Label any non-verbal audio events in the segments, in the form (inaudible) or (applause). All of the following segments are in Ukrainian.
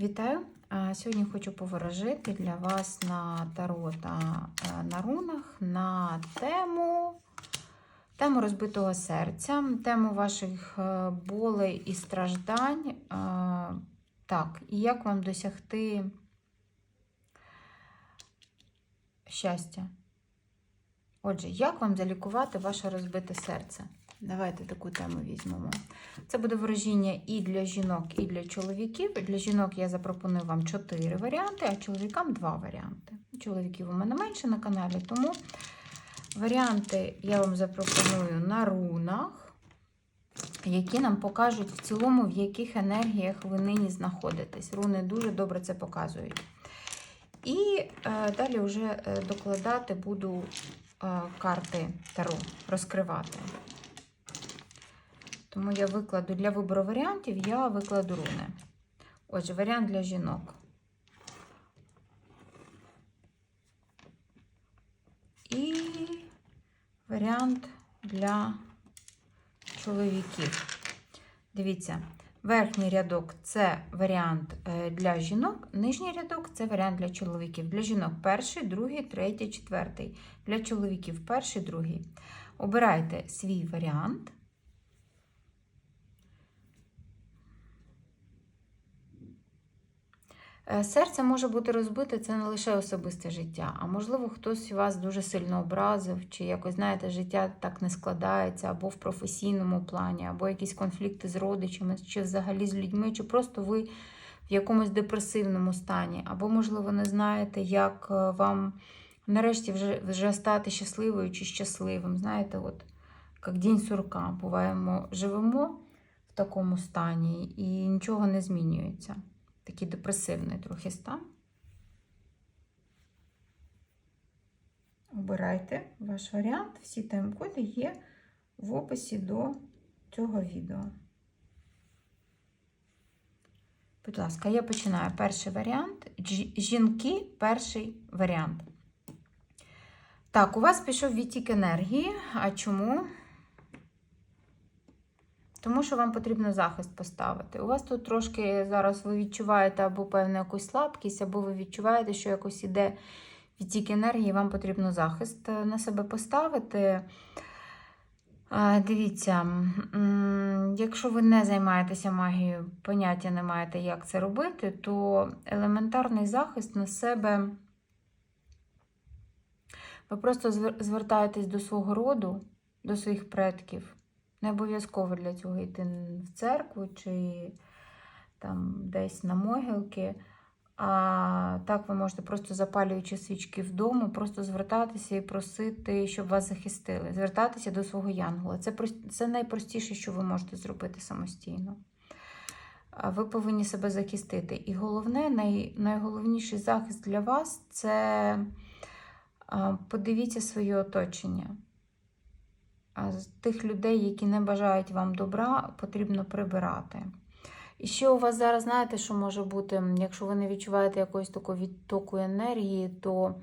Вітаю! Сьогодні хочу поворожити для вас на таро та е, на рунах на тему, тему розбитого серця, тему ваших е, болей і страждань. Е, Так, і як вам досягти щастя? Отже, як вам залікувати ваше розбите серце? Давайте таку тему візьмемо. Це буде ворожіння і для жінок, і для чоловіків. Для жінок я запропоную вам 4 варіанти, а чоловікам 2 варіанти. Чоловіків у мене менше на каналі, тому варіанти я вам запропоную на рунах, які нам покажуть в цілому, в яких енергіях ви нині знаходитесь. Руни дуже добре це показують. І е, далі вже е, докладати буду е, карти Таро, розкривати. Тому я викладу для вибору варіантів, я викладу руни. Отже, варіант для жінок. І варіант для чоловіків. Дивіться, верхній рядок це варіант е, для жінок, нижній рядок це варіант для чоловіків. Для жінок перший, другий, третій, четвертий. Для чоловіків перший, другий. Обирайте свій варіант. Серце може бути розбите, це не лише особисте життя, а можливо, хтось вас дуже сильно образив, чи якось, знаєте, життя так не складається, або в професійному плані, або якісь конфлікти з родичами, чи взагалі з людьми, чи просто ви в якомусь депресивному стані, або, можливо, не знаєте, як е, вам нарешті вже, вже стати щасливою чи щасливим. Знаєте, от як день сурка, буваємо, живемо в такому стані і нічого не змінюється такий депресивний трохи стан. Обирайте ваш варіант. Всі тайм-коди є в описі до цього відео. Будь ласка, я починаю перший варіант. Жінки перший варіант. Так, у вас пішов відтік енергії. А чому? Тому що вам потрібно захист поставити. У вас тут трошки зараз ви відчуваєте або певну якусь слабкість, або ви відчуваєте, що якось іде відтік енергії, вам потрібно захист е, на себе поставити. Дивіться, якщо ви не займаєтеся магією, поняття не маєте, як це робити, то елементарний захист на себе. Ви просто звертаєтесь до свого роду, до своїх предків. Не обов'язково для цього йти в церкву чи там десь на могилки. А так ви можете просто запалюючи свічки вдома, просто звертатися і просити, щоб вас захистили. Звертатися до свого янгола. Це це найпростіше, що ви можете зробити самостійно. Ви повинні себе захистити. І головне, най, найголовніший захист для вас це подивіться своє оточення. З тих людей, які не бажають вам добра, потрібно прибирати. І ще у вас зараз, знаєте, що може бути, якщо ви не відчуваєте якогось такого відтоку енергії, то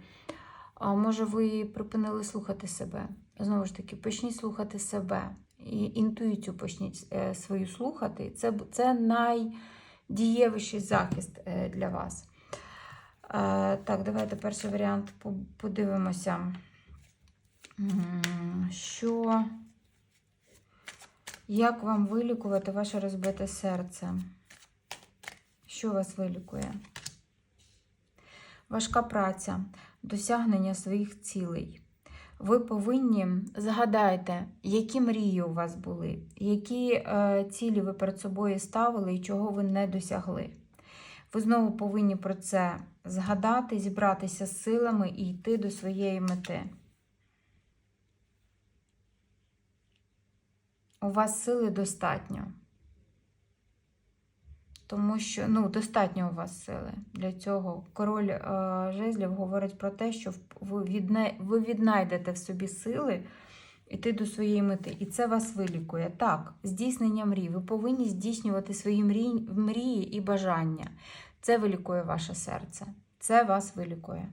може ви припинили слухати себе. Знову ж таки, почніть слухати себе. І інтуїцію почніть е, свою слухати. Це це найдієвіший захист е, для вас. Е, так, давайте перший варіант подивимося що як вам вилікувати ваше розбите серце? Що вас вилікує? Важка праця, досягнення своїх цілей. Ви повинні згадайте, які мрії у вас були, які е, цілі ви перед собою ставили і чого ви не досягли. Ви знову повинні про це згадати, зібратися з силами і йти до своєї мети. У вас сили достатньо. Тому що, ну, достатньо у вас сили для цього. Король е, жезлів говорить про те, що ви, відна... ви віднайдете в собі сили йти до своєї мети. І це вас вилікує. Так, здійснення мрій. Ви повинні здійснювати свої мрії, мрії і бажання. Це вилікує ваше серце. Це вас вилікує.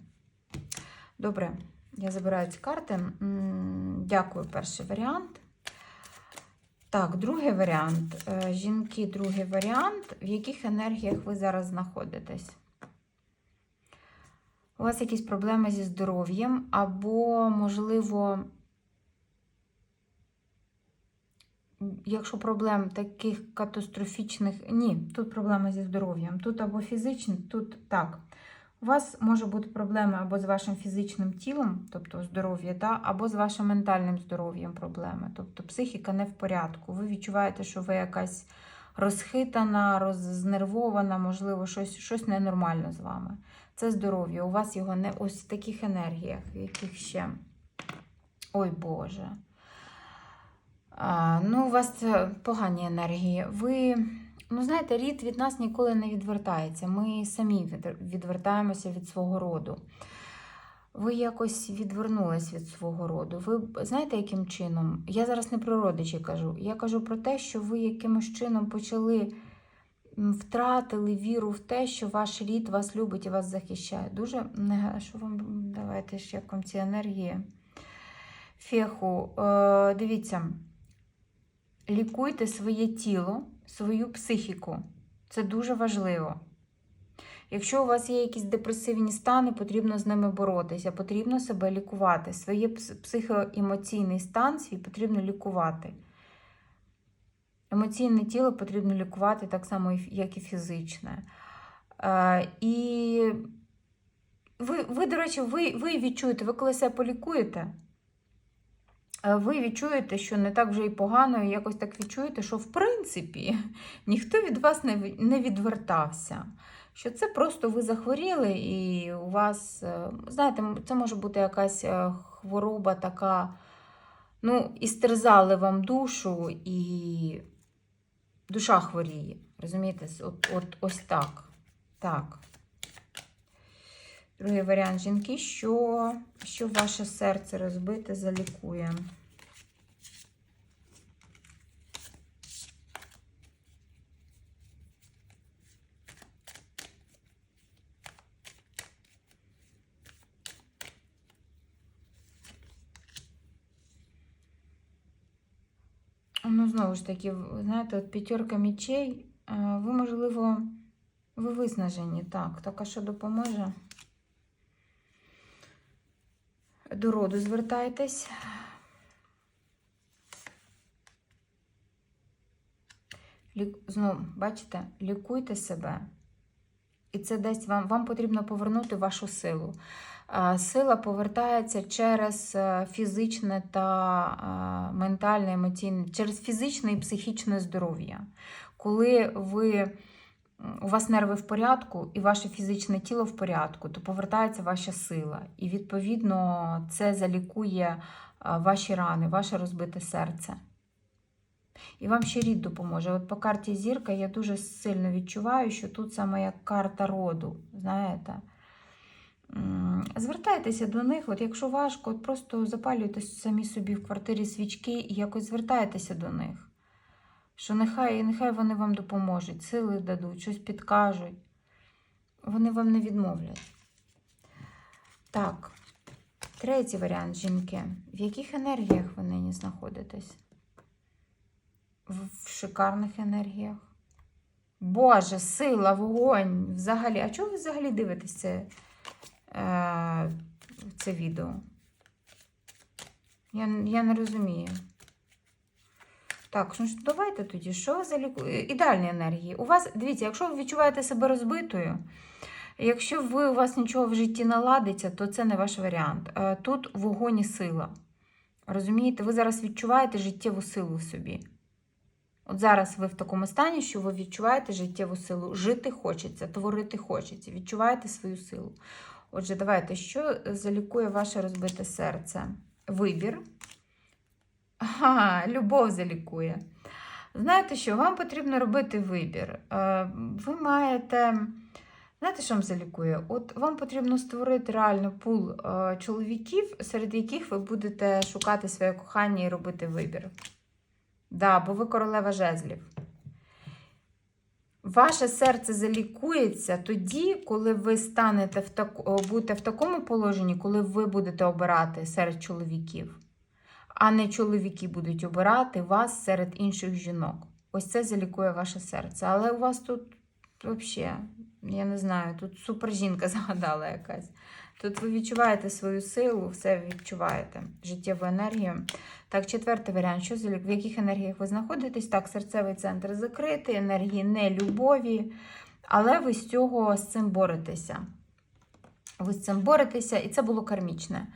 Добре, я забираю ці карти. Дякую, перший варіант. Так, другий варіант. Е, Жінки, другий варіант. В яких енергіях ви зараз знаходитесь? У вас якісь проблеми зі здоров'ям, або, можливо, якщо проблем таких катастрофічних. Ні, тут проблема зі здоров'ям. Тут або фізичні, тут так. У вас може бути проблеми або з вашим фізичним тілом, тобто здоров'я, та, або з вашим ментальним здоров'ям проблеми. Тобто психіка не в порядку. Ви відчуваєте, що ви якась розхитана, рознервована, можливо, щось, щось ненормально з вами. Це здоров'я. У вас його не ось в таких енергіях, в яких ще. Ой Боже. А, ну, у вас це погані енергії. Ви, ну, знаєте, рід від нас ніколи не відвертається. Ми самі відвертаємося від свого роду. Ви якось відвернулись від свого роду. Ви знаєте, яким чином? Я зараз не про родичі кажу. Я кажу про те, що ви якимось чином почали втратили віру в те, що ваш рід вас любить і вас захищає. Дуже що вам давайте ж як вам ці енергії. Феху, е, дивіться, лікуйте своє тіло, свою психіку. Це дуже важливо. Якщо у вас є якісь депресивні стани, потрібно з ними боротися, потрібно себе лікувати. Своє психоемоційний стан свій потрібно лікувати. Емоційне тіло потрібно лікувати так само, як і фізичне. Е, і ви, ви, до речі, ви, ви відчуєте, ви коли себе полікуєте, ви відчуєте, що не так вже і погано, і якось так відчуєте, що в принципі (laughs) ніхто від вас не, відвертався. Що це просто ви захворіли, і у вас, е, знаєте, це може бути якась е, хвороба така, ну, і стерзали вам душу, і душа хворіє. Розумієте? От, от ось так. Так. Другий варіант жінки, що, що ваше серце розбите, залікує. Ну, знову ж таки, знаєте, от п'ятерка мічей, е, ви, можливо, ви виснажені. Так, так, що допоможе? До роду звертайтесь. Знову, бачите, лікуйте себе. І це дасть вам, вам потрібно повернути вашу силу. Сила повертається через е, фізичне та е, ментальне, емоційне, через фізичне і психічне здоров'я. Коли ви, у вас нерви в порядку і ваше фізичне тіло в порядку, то повертається ваша сила. І, відповідно, це залікує ваші рани, ваше розбите серце. І вам ще рід допоможе. От по карті зірка я дуже сильно відчуваю, що тут саме як карта роду. Знаєте? Звертайтеся до них, от якщо важко, от просто запалюйте самі собі в квартирі свічки і якось звертайтеся до них. Що нехай, нехай вони вам допоможуть, сили дадуть, щось підкажуть. Вони вам не відмовлять. Так, третій варіант жінки. В яких енергіях ви нині знаходитесь? В шикарних енергіях. Боже, сила, вогонь. Взагалі. А чого ви взагалі дивитесь це, е, це відео? Я, я не розумію. Так, ну давайте тоді, що за ліку... е, ідеальні енергії? У вас, дивіться, якщо ви відчуваєте себе розбитою, якщо ви, у вас нічого в житті не ладиться, то це не ваш варіант. Е, Тут вогонь і сила. Розумієте, ви зараз відчуваєте життєву силу в собі. От зараз ви в такому стані, що ви відчуваєте життєву силу. Жити хочеться, творити хочеться, відчуваєте свою силу. Отже, давайте, що залікує ваше розбите серце? Вибір. Ага, любов залікує. Знаєте що, вам потрібно робити вибір. Е, Ви маєте. Знаєте, що вам залікує? От вам потрібно створити реально пул е, чоловіків, серед яких ви будете шукати своє кохання і робити вибір. Да, бо ви королева жезлів. Ваше серце залікується тоді, коли ви станете в таку, будете в такому положенні, коли ви будете обирати серед чоловіків. А не чоловіки будуть обирати вас серед інших жінок. Ось це залікує ваше серце. Але у вас тут взагалі, я не знаю, тут супержінка (laughs) загадала якась. Тут ви відчуваєте свою силу, все відчуваєте, життєву енергію. Так, четвертий варіант. Що в яких енергіях ви знаходитесь? Так, серцевий центр закритий, енергії не любові, але ви з цього з цим боретеся. Ви з цим боретеся, і це було кармічне.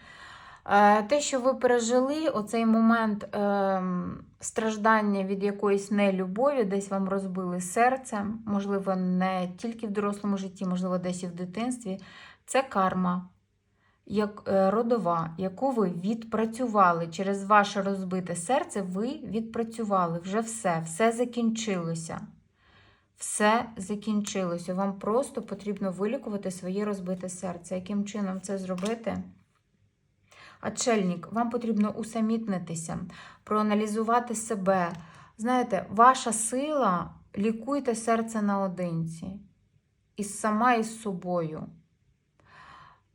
Е, Те, що ви пережили, оцей момент ем, страждання від якоїсь нелюбові, десь вам розбили серце, можливо, не тільки в дорослому житті, можливо, десь і в дитинстві, це карма як е, родова, яку ви відпрацювали через ваше розбите серце, ви відпрацювали вже все, все закінчилося. Все закінчилося. Вам просто потрібно вилікувати своє розбите серце. Яким чином це зробити? Отшельник, вам потрібно усамітнитися, проаналізувати себе. Знаєте, ваша сила лікуйте серце наодинці. І сама із собою.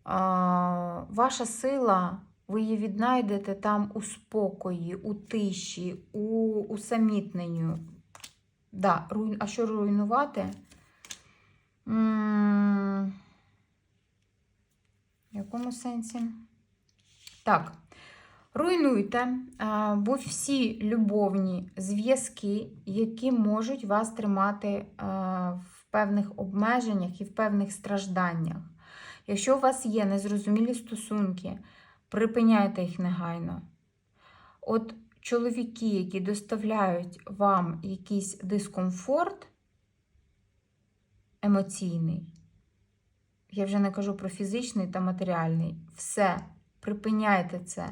А, ваша сила, ви її віднайдете там у спокої, у тиші, у усамітненню. Да, руй... А що руйнувати? М, В якому сенсі? Так. Руйнуйте а, будь-всі любовні зв'язки, які можуть вас тримати в певних обмеженнях і в певних стражданнях. Якщо у вас є незрозумілі стосунки, припиняйте їх негайно. От чоловіки, які доставляють вам якийсь дискомфорт емоційний, я вже не кажу про фізичний та матеріальний, все, припиняйте це.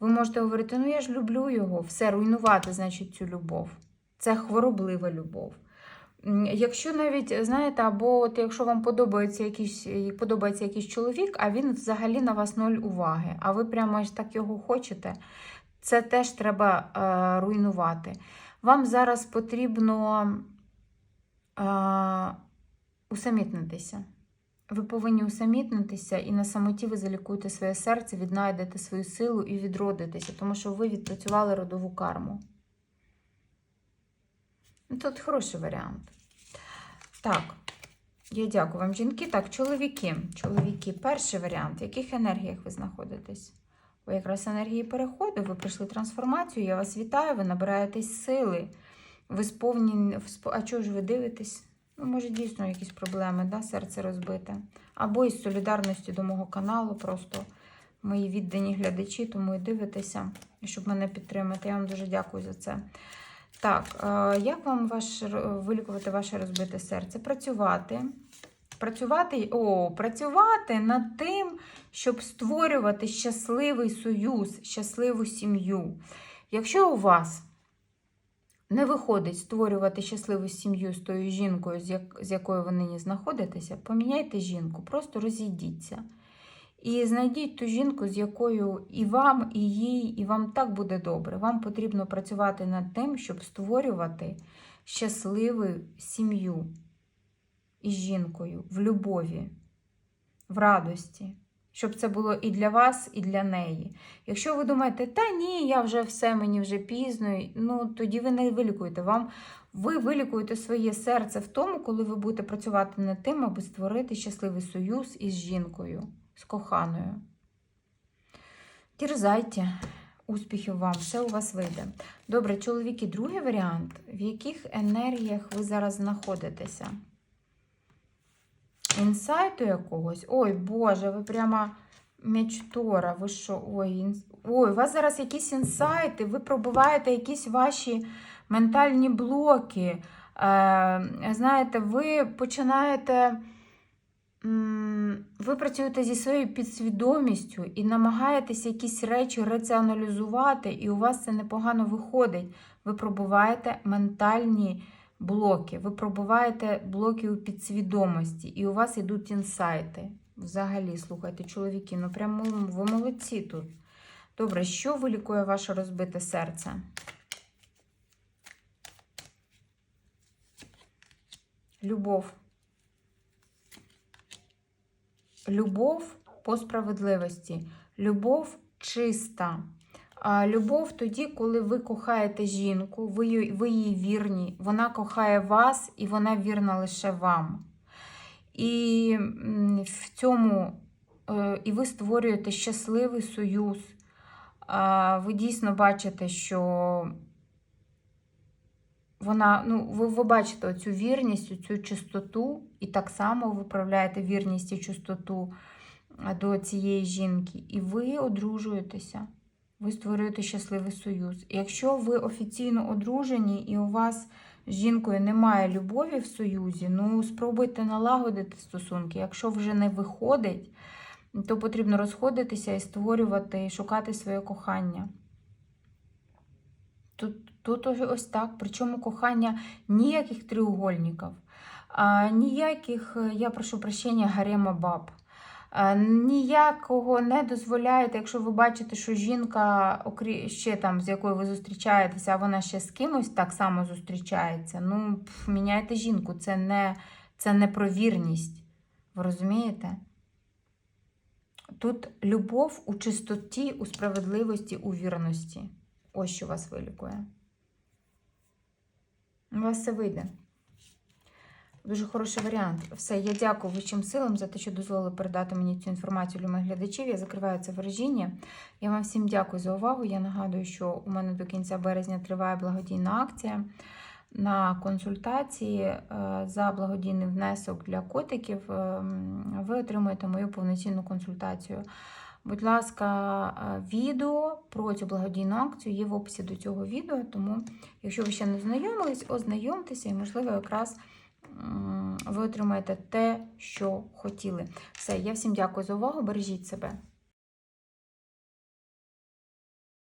Ви можете говорити, ну я ж люблю його, все, руйнувати, значить, цю любов. Це хвороблива любов. Якщо навіть, знаєте, або от якщо вам подобається якийсь, подобається якийсь чоловік, а він взагалі на вас ноль уваги, а ви прямо аж так його хочете, це теж треба е, руйнувати. Вам зараз потрібно е, усамітнитися. Ви повинні усамітнитися, і на самоті ви залікуєте своє серце, віднайдете свою силу і відродитеся, тому що ви відпрацювали родову карму. Тут хороший варіант. Так, я дякую вам, жінки. Так, чоловіки. Чоловіки, перший варіант. В яких енергіях ви знаходитесь? Ви якраз енергії переходу, ви пройшли трансформацію. Я вас вітаю, ви набираєтесь сили. Ви сповнені. А чого ж ви дивитесь? Ну, може, дійсно якісь проблеми, да? серце розбите. Або із солідарності до мого каналу, просто мої віддані глядачі, тому і дивитеся, щоб мене підтримати. Я вам дуже дякую за це. Так, е, як вам ваш, вилікувати ваше розбите серце? Працювати. Працювати, о, працювати над тим, щоб створювати щасливий союз, щасливу сім'ю. Якщо у вас не виходить створювати щасливу сім'ю з тою жінкою, з, як, з якою ви нині знаходитеся, поміняйте жінку, просто розійдіться. І знайдіть ту жінку, з якою і вам, і їй, і вам так буде добре. Вам потрібно працювати над тим, щоб створювати щасливу сім'ю із жінкою в любові, в радості. Щоб це було і для вас, і для неї. Якщо ви думаєте, та ні, я вже все, мені вже пізно, ну тоді ви не вилікуєте. Вам ви вилікуєте своє серце в тому, коли ви будете працювати над тим, аби створити щасливий союз із жінкою, з коханою. Дірзайте, успіхів вам, все у вас вийде. Добре, чоловіки, другий варіант. В яких енергіях ви зараз знаходитеся? Інсайту якогось? Ой, Боже, ви прямо мечтора, ви що? Ой, інс... Ой, у вас зараз якісь інсайти, ви пробуваєте якісь ваші ментальні блоки. Е, знаєте, ви починаєте. Ви працюєте зі своєю підсвідомістю і намагаєтесь якісь речі раціоналізувати, і у вас це непогано виходить. Ви пробуваєте ментальні блоки, ви пробуваєте блоки у підсвідомості, і у вас йдуть інсайти. Взагалі, слухайте, чоловіки, ну прямо ви молодці тут. Добре, що вилікує ваше розбите серце? Любов. Любов по справедливості. Любов чиста. Любов тоді, коли ви кохаєте жінку, ви, ви їй вірні, вона кохає вас і вона вірна лише вам. І в цьому е, і ви створюєте щасливий союз. Ви дійсно бачите, що вона, ну, ви, ви бачите цю вірність, цю чистоту, і так само ви проявляєте вірність і чистоту до цієї жінки, і ви одружуєтеся. Ви створюєте щасливий союз. Якщо ви офіційно одружені і у вас з жінкою немає любові в союзі, ну спробуйте налагодити стосунки. Якщо вже не виходить, то потрібно розходитися і створювати, шукати своє кохання. Тут, тут ось- так. Причому кохання ніяких треугольників, а, ніяких, я прошу прощення, гарема баб. А, Ніякого не дозволяєте, якщо ви бачите, що жінка, ще там, з якою ви зустрічаєтеся, а вона ще з кимось так само зустрічається. Ну, пф, міняйте жінку, це не, це не про вірність. Ви розумієте? Тут любов у чистоті, у справедливості, у вірності. Ось що вас вилікує. У вас все вийде. Дуже хороший варіант. Все, я дякую вищим силам за те, що дозволили передати мені цю інформацію для моїх глядачів. Я закриваю це виражіння. Я вам всім дякую за увагу. Я нагадую, що у мене до кінця березня триває благодійна акція на консультації е, за благодійний внесок для котиків. е, Ви отримуєте мою повноцінну консультацію. Будь ласка, е, відео про цю благодійну акцію є в описі до цього відео, тому, якщо ви ще не знайомились, ознайомтеся і, можливо, якраз ви отримаєте те, що хотіли. Все, я всім дякую за увагу. Бережіть себе.